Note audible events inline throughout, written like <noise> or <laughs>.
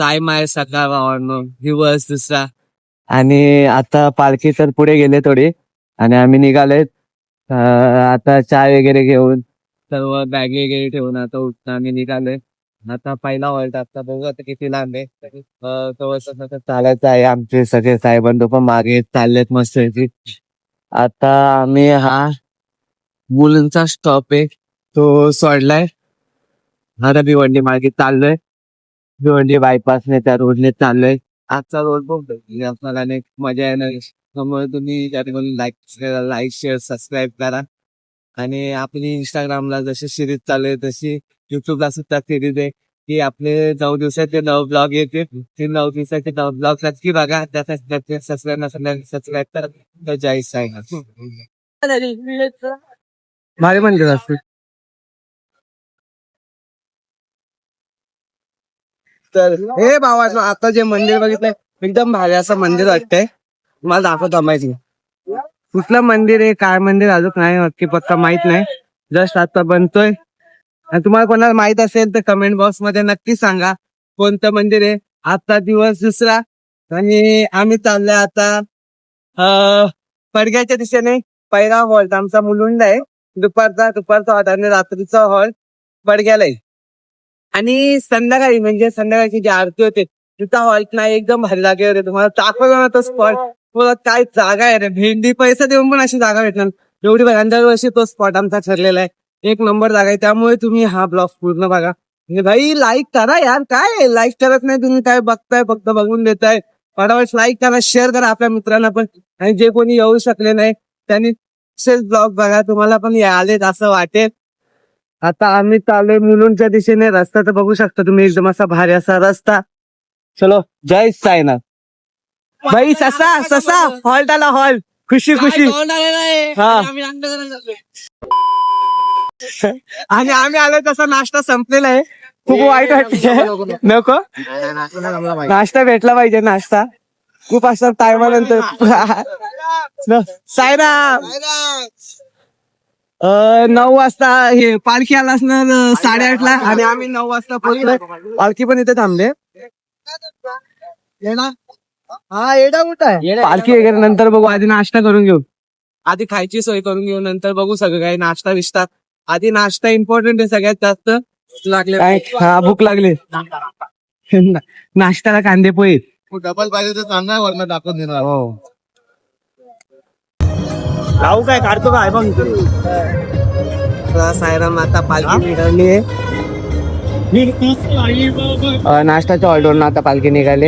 साई माय सकाळ भावांनो दिवस दुसरा. आणि आता पालखी तर पुढे गेले थोडी. आणि आम्ही निघालोय. अं, आता चाय वगैरे घेऊन. सर्व बॅग वगैरे ठेवून आता उठता आम्ही निघालोय. आता पहिला हॉल्ट आता बघू आता किती लांब आहे. चालायचं आहे आमचे सगळे साहेबांनो पण मागे चाललेत मस्त आता आम्ही हा मुलांचा स्टॉप आहे. तो सोडलाय. आता भिवंडी मार्गे चाललोय. भिवंडी बायपासने त्या रोडने चाललोय. आजचा रोड बघ आपल्याला अनेक मजा येणार. त्यामुळे तुम्ही त्याठिकाणी लाईक लाईक शेअर सबस्क्राईब करा. आणि आपली इंस्टाग्रामला जशी सिरीज चालू आहे तशी युट्यूबला सुद्धा सिरीज आहे. की आपले नऊ दिवसाचे नऊ ब्लॉग येते ते नऊ दिवसाचे नऊ ब्लॉग नक्की बघा. त्यासाठी सबस्क्राईब नसेल सबस्क्राईब करा. जय साई भारी <laughs> मंदिर तर हे भावाचं आता जे मंदिर बघितलंय एकदम भारी असं मंदिर वाटतंय. मला दाखवतो माहिती कुठलं मंदिर आहे काय मंदिर अजून नाही नक्की पक्का माहीत नाही. जस्ट आता बनतोय. आणि तुम्हाला कोणाला माहीत असेल तर कमेंट बॉक्समध्ये नक्की सांगा कोणतं मंदिर आहे. आजचा दिवस दुसरा आणि आम्ही चाललोय आता पडग्याच्या दिशेने पहिला हॉल्ट आमचा मुलुंड आहे. दुपारचा दुपारचा हॉल्ट आणि रात्रीचा हॉल्ट पडग्याला आहे आणि संध्याकाळी म्हणजे संध्याकाळची जी आरती होते तिथं हॉल्ट नाही एकदम भारी जागेवर आहे तुम्हाला दाखवलं ना तो स्पॉट तुला काय जागा आहे रे? भेंडी पैसा देऊन पण अशी जागा भेटणार एवढी बघा दरवर्षी तो स्पॉट आमचा ठरलेला आहे. एक नंबर जागा आहे. त्यामुळे तुम्ही हा ब्लॉग पूर्ण बघा. म्हणजे भाई लाईक करा यार. काय? लाईक करत नाही तुम्ही. काय बघताय? फक्त बघून देताय. फटाफट लाईक करा शेअर करा आपल्या मित्रांना पण. आणि जे कोणी येऊ शकले नाही त्यांनी ब्लॉग बघा. तुम्हाला पण आलेत असं वाटेल. आता आम्ही चाललोय मुलुंडच्या दिशेने. रस्ता तर बघू शकता तुम्ही एकदम असा भारी असा रस्ता. चलो जय साईनाथ. भाई ससा ससा हॉल्ट आला हॉल खुशी खुशी. हा. आणि आम्ही आलो तसा नाश्ता संपलेला आहे. खूप वाईट वाटते नको? नाश्ता भेटला पाहिजे नाश्ता खूप असं टायमानंतर अं, नऊ वाजता हे पालखी आला असणार साडेआठ ला आणि आम्ही नऊ वाजता पालखी पण इथे थांबले. हा येडा कुठं आहे? पालखी वगैरे नंतर बघू आधी नाश्ता करून घेऊ. आधी खायची सोय करून घेऊ नंतर बघू सगळं काही नाश्ता विश्ता आधी नाश्ता इम्पॉर्टंट आहे सगळ्यात जास्त. लागले हा भूक लागली. <laughs> नाश्त्याला कांदे पोहे. डबल पाहिजे तर चांगला वरण टाकून देणार. हो. लावू काय? काढतो काय बघ सायराम आता पालखी निघाली आहे. नाश्ताच्या ऑर्डर आता पालखी निघाली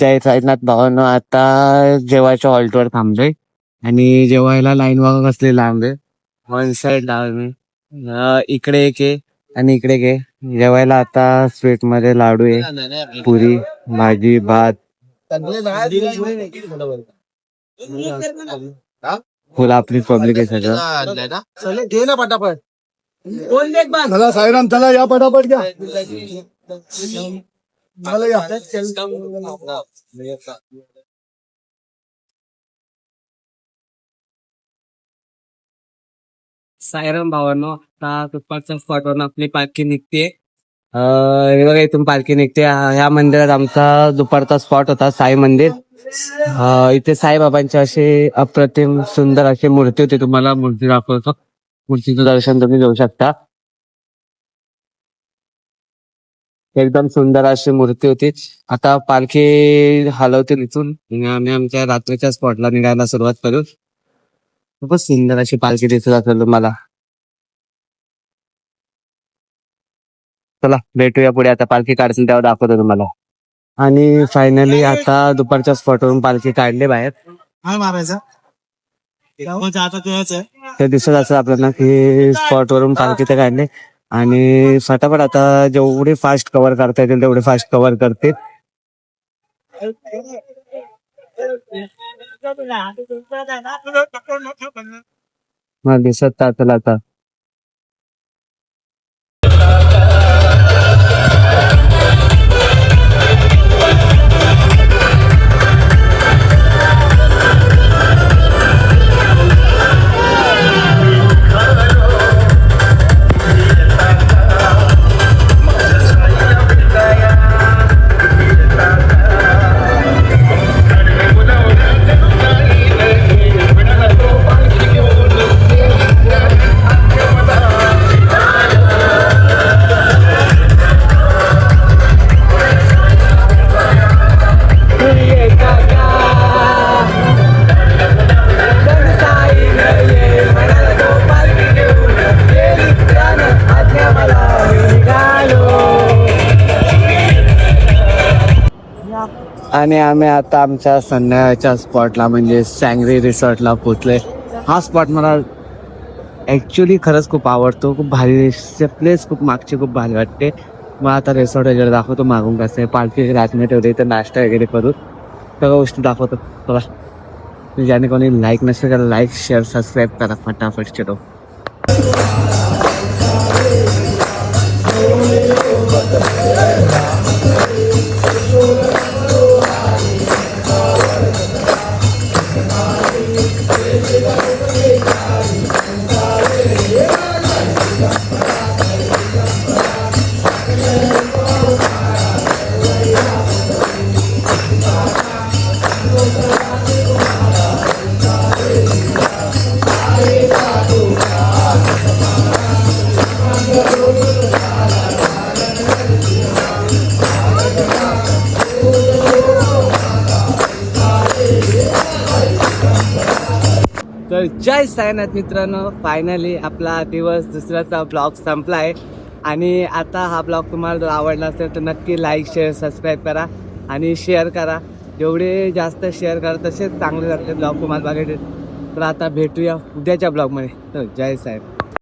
जय साईनाथ भावानं आता जेवायच्या हॉल्टवर थांबलोय. आणि जेवायला लाईन बघा कसली लांब आहे वन साइड लावून इकडे एक आहे आणि इकडे एक आहे. जेवायला आता स्वीटमध्ये लाडू आहे पुरी भाजी भात. फुल आपली पब्लिक आहे सगळं. घे ना पटापट. कोण देख बा चला साईराम चला या पटापट घ्या. <laughs> मला या सायराम भावांनो आता दुपारच्या स्पॉटवरून आपली पालखी निघते. हे बघा इथून पालखी निघते. ह्या मंदिरात आमचा दुपारचा स्पॉट होता साई मंदिर. अं, इथे साईबाबांचे असे अप्रतिम सुंदर अशी मूर्ती होती. तुम्हाला मूर्ती दाखवतो. मूर्तीचं दर्शन तुम्ही घेऊ शकता. एकदम सुंदर अशी मूर्ती होती. आता पालखी हलवतील इथून. आणि आम्ही आमच्या रात्रीच्या स्पॉटला निघायला सुरुवात करू. खूपच सुंदर अशी पालखी दिसत असेल तुम्हाला. चला भेटूया पुढे. आता पालखी काढतील तेव्हा दाखवतो तुम्हाला. आणि फायनली आता दुपारच्या स्पॉटवरून पालखी काढली बाहेर. हा ते दिसत असं आपल्याला की स्पॉट वरून पालखी ते काढले. आणि फटाफट आता जेवढे फास्ट कव्हर करता येतील तेवढे फास्ट कव्हर करते मला दिसत आता. आणि आम्ही आता आमच्या संध्याकाळच्या स्पॉटला म्हणजे सँगरी रिसॉर्टला पोचले हा स्पॉट मला ॲक्च्युली खरंच खूप आवडतो. खूप भारी प्लेस खूप मागची खूप भारी वाटते. मग आता रिसॉर्ट वगैरे दाखवतो मागून कसं आहे. पालखी रातने ठेवले तर नाश्ता वगैरे करू सगळ्या गोष्टी दाखवतो चला ज्याने कोणी लाईक नसेल तर लाईक शेअर सबस्क्राईब करा फटाफट चलो जय साईनाथ मित्रांनो. फायनली आपला दिवस दुसऱ्याचा ब्लॉग संपला आहे आणि आता हा ब्लॉग तुम्हाला जर आवडला असेल तर नक्की लाईक शेअर सबस्क्राईब करा आणि शेअर करा. जेवढे जास्त शेअर करा तसेच चांगले जाते ब्लॉग तुम्हाला बघायचे तर आता भेटूया उद्याच्या ब्लॉगमध्ये तर जय साहेब